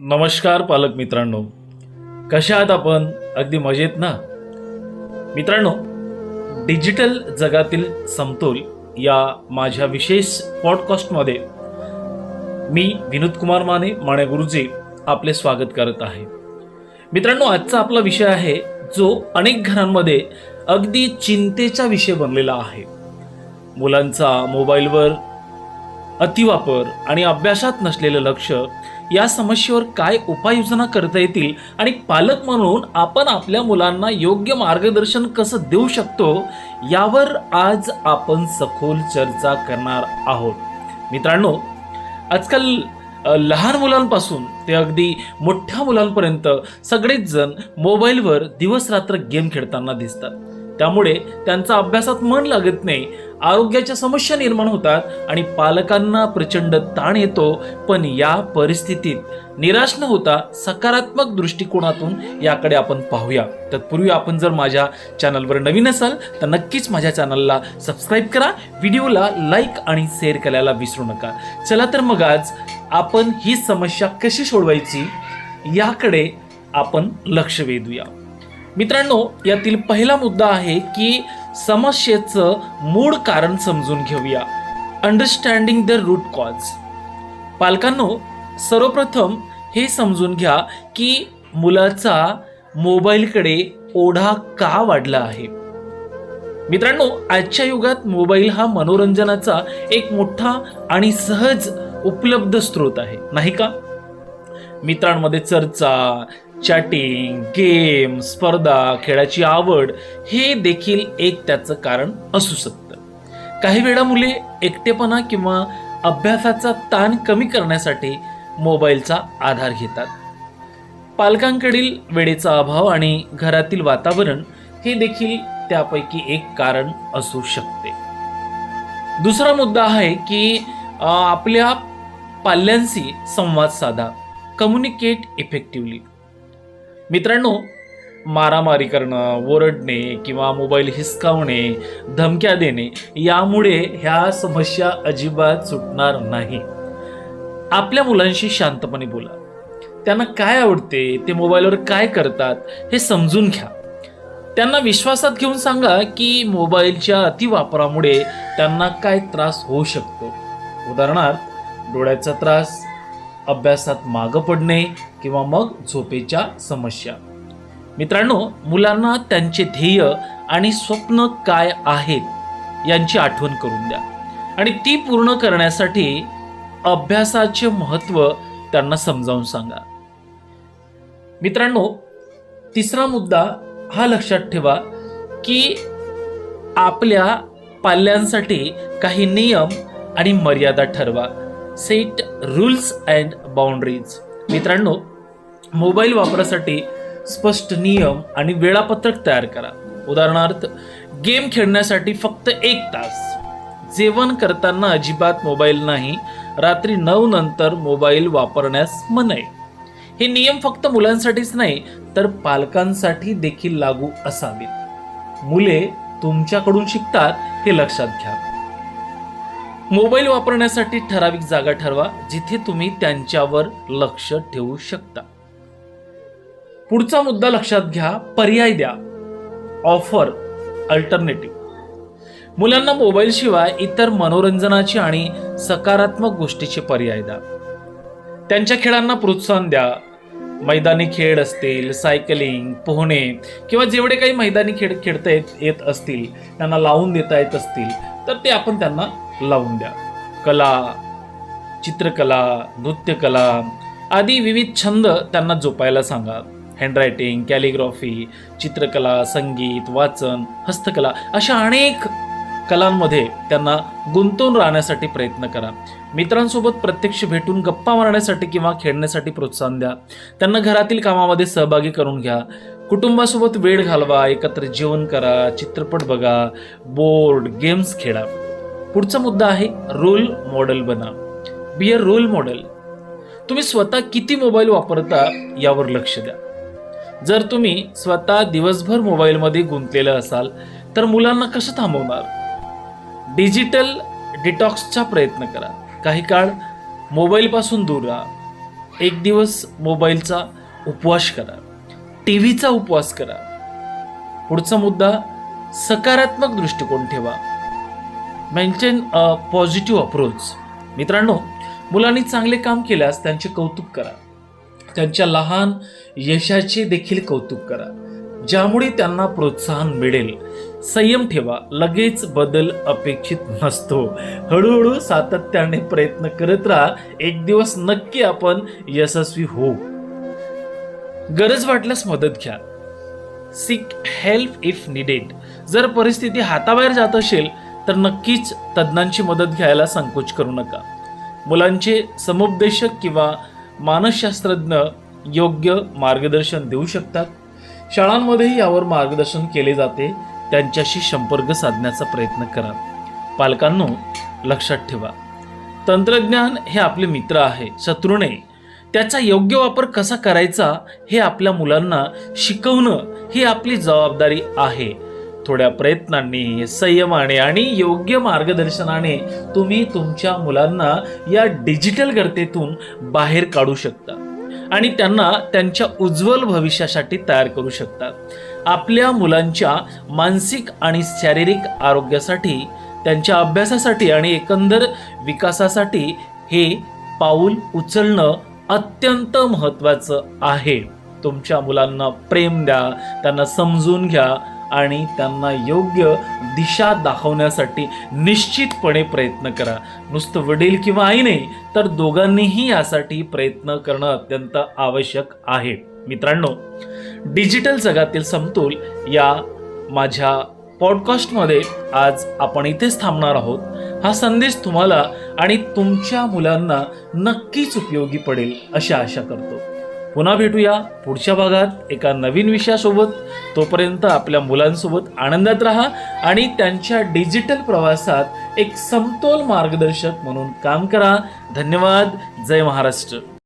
नमस्कार पालक मित्रांनो. कशा आहात आपण? अगदी मजेत ना? मित्रांनो डिजिटल जगातील समतोल या माझ्या विशेष पॉडकास्टमध्ये मी विनोद कुमार माने माने गुरुजी आपले स्वागत करत आहे. मित्रांनो आजचा आपला विषय आहे जो अनेक घरांमध्ये अगदी चिंतेचा विषय बनलेला आहे. मुलांचा मोबाईलवर अतिवापर आणि अभ्यासात नसलेलं लक्ष या समस्येवर काय उपाययोजना करता येतील आणि पालक म्हणून आपण आपल्या मुलांना योग्य मार्गदर्शन कसं देऊ शकतो यावर आज आपण सखोल चर्चा करणार आहोत. मित्रांनो आजकाल लहान मुलांपासून ते अगदी मोठ्या मुलांपर्यंत सगळेच जण मोबाईलवर दिवस रात्र गेम खेळताना दिसतात. त्यामुळे त्यांचा अभ्यासात मन लागत नाही आरोग्याच्या समस्या निर्माण होतात आणि पालकांना प्रचंड ताण येतो पण या परिस्थितीत निराश न होता सकारात्मक दृष्टिकोनातून याकडे आपण पाहूया. तत्पूर्वी आपण जर माझ्या चॅनलवर नवीन असाल तर नक्कीच माझ्या चॅनलला सबस्क्राईब करा व्हिडिओला लाईक आणि शेअर करायला विसरू नका. चला तर मग आज आपण ही समस्या कशी सोडवायची याकडे आपण लक्ष वेधूया. मित्रांनो यातील पहिला मुद्दा आहे की समस्येचं मूळ कारण समजून घेऊया. अंडरस्टँडिंग द रूट कॉज पालकांनो सर्वप्रथम हे समजून घ्या की मुलाचा मोबाईलकडे ओढा का वाढला आहे. मित्रांनो आजच्या युगात मोबाईल हा मनोरंजनाचा एक मोठा आणि सहज उपलब्ध स्रोत आहे नाही का? मित्रांमध्ये चर्चा चॅटिंग गेम स्पर्धा खेळाची आवड हे देखील एक त्याचं कारण असू शकतं. काही वेळा मुले एकटेपणा किंवा अभ्यासाचा ताण कमी करण्यासाठी मोबाईलचा आधार घेतात. पालकांकडील वेळेचा अभाव आणि घरातील वातावरण हे देखील त्यापैकी एक कारण असू शकते. दुसरा मुद्दा आहे की आपल्या पाल्यांशी संवाद साधा. कम्युनिकेट इफेक्टिव्हली मित्रांनो मारामारी करणं ओरडणे किंवा मोबाईल हिसकावणे धमक्या देणे यामुळे ह्या समस्या अजिबात सुटणार नाही. आपल्या मुलांशी शांतपणे बोला. त्यांना काय आवडते ते मोबाईलवर काय करतात हे समजून घ्या. त्यांना विश्वासात घेऊन सांगा की मोबाईलच्या अतिवापरामुळे त्यांना काय त्रास होऊ शकतो. उदाहरणार्थ डोळ्याचा त्रास अभ्यासात मागं पडणे किंवा मग झोपेच्या समस्या. मित्रांनो मुलांना त्यांचे ध्येय आणि स्वप्न काय आहेत यांची आठवण करून द्या. आणि ती पूर्ण करण्यासाठी अभ्यासाचे महत्त्व त्यांना समजावून सांगा. मित्रांनो तिसरा मुद्दा हा लक्षात ठेवा की आपल्या पाल्यांसाठी काही नियम आणि मर्यादा ठरवा. सेट रूल्स अँड बाउंड्रीज मित्रांनो मोबाईल वापरासाठी स्पष्ट नियम आणि वेळापत्रक तयार करा. उदाहरणार्थ गेम खेळण्यासाठी फक्त एक तास. जेवण करताना अजिबात मोबाईल नाही. रात्री नऊ नंतर मोबाईल वापरण्यास मनाई. हे नियम फक्त मुलांसाठीच नाही तर पालकांसाठी देखील लागू असावेत. मुले तुमच्याकडून शिकतात हे लक्षात घ्या. मोबाईल वापरण्यासाठी ठराविक जागा ठरवा जिथे तुम्ही त्यांच्यावर लक्ष ठेवू शकता. पुढचा मुद्दा लक्षात घ्या पर्याय द्या. ऑफर अल्टरनेटिव्ह मुलांना मोबाईल शिवाय इतर मनोरंजनाची आणि सकारात्मक गोष्टीचे पर्याय द्या. त्यांच्या खेळांना प्रोत्साहन द्या. मैदानी खेळ असतील सायकलिंग पोहणे किंवा जेवढे काही मैदानी खेळ खेळता येत येत असतील त्यांना लावून देता येत असतील तर ते आपण त्यांना लावून द्या. कला चित्रकला नृत्यकला आदी विविध छंद त्यांना जोपायला सांगा. हँडरायटिंग कॅलिग्राफी चित्रकला संगीत वाचन हस्तकला अशा अनेक कलांमध्ये त्यांना गुंतवून राहण्यासाठी प्रयत्न करा. मित्रांसोबत प्रत्यक्ष भेटून गप्पा मारण्यासाठी किंवा खेळण्यासाठी प्रोत्साहन द्या. त्यांना घरातील कामामध्ये सहभागी करून घ्या. कुटुंबासोबत वेळ घालवा एकत्र जेवण करा चित्रपट बघा बोर्ड गेम्स खेळा. पुढचा मुद्दा आहे रोल मॉडेल बना. बी अ रोल मॉडेल तुम्ही स्वतः किती मोबाईल वापरता यावर लक्ष द्या. जर तुम्ही स्वतः दिवसभर मोबाईलमध्ये गुंतलेलं असाल तर मुलांना कसं थांबवणार? डिजिटल डिटॉक्सचा प्रयत्न करा. काही काळ मोबाईलपासून दूर राहा. एक दिवस मोबाईलचा उपवास करा. टी व्हीचा उपवास करा. पुढचा मुद्दा सकारात्मक दृष्टिकोन ठेवा. मेंटेन अ पॉझिटिव्ह अप्रोच मित्रांनो मुलांनी चांगले काम केल्यास त्यांचे कौतुक करा. त्यांच्या लहान यशाचे देखील कौतुक करा. ज्यामुळे त्यांना प्रोत्साहन मिळेल. संयम ठेवा. लगेच बदल अपेक्षित नसतो. हळूहळू सातत्याने प्रयत्न करत राहा. एक दिवस नक्की आपण यशस्वी होऊ. गरज वाटल्यास मदत घ्या. सिक हेल्प इफ निडेड जर परिस्थिती हाताबाहेर जात असेल तर नक्कीच तज्ज्ञांची मदत घ्यायला संकोच करू नका. मुलांचे समुपदेशक किंवा मानसशास्त्रज्ञ योग्य मार्गदर्शन देऊ शकतात. शाळांमध्येही यावर मार्गदर्शन केले जाते. त्यांच्याशी संपर्क साधण्याचा प्रयत्न करा. पालकांनो लक्षात ठेवा. तंत्रज्ञान हे आपले मित्र आहे शत्रू नाही त्याचा योग्य वापर कसा करायचा हे आपल्या मुलांना शिकवणं ही आपली जबाबदारी आहे. थोड्या प्रयत्नांनी संयमाने आणि योग्य मार्गदर्शनाने तुम्ही तुमच्या मुलांना या डिजिटल गर्तेतून बाहेर काढू शकता. आणि त्यांना त्यांच्या उज्ज्वल भविष्यासाठी तयार करू शकता. आपल्या मुलांच्या मानसिक आणि शारीरिक आरोग्यासाठी त्यांच्या अभ्यासासाठी आणि एकंदर विकासासाठी हे पाऊल उचलणं अत्यंत महत्त्वाचं आहे. तुमच्या मुलांना प्रेम द्या त्यांना समजून घ्या आणि त्यांना योग्य दिशा दाखवण्यासाठी निश्चितपणे प्रयत्न करा. नुसतं वडील किंवा आई नाही तर दोघांनीही यासाठी प्रयत्न करणं अत्यंत आवश्यक आहे. मित्रांनो डिजिटल जगातील समतोल या माझ्या पॉडकास्टमध्ये आज आपण इथेच थांबणार आहोत. हा संदेश तुम्हाला आणि तुमच्या मुलांना नक्कीच उपयोगी पडेल अशी आशा करतो. पुन्हा भेटूया पुढच्या भागात एका नवीन विषयासोबत. तोपर्यंत आपल्या मुलांसोबत आनंदात राहा आणि त्यांच्या डिजिटल प्रवासात एक समतोल मार्गदर्शक म्हणून काम करा. धन्यवाद. जय महाराष्ट्र.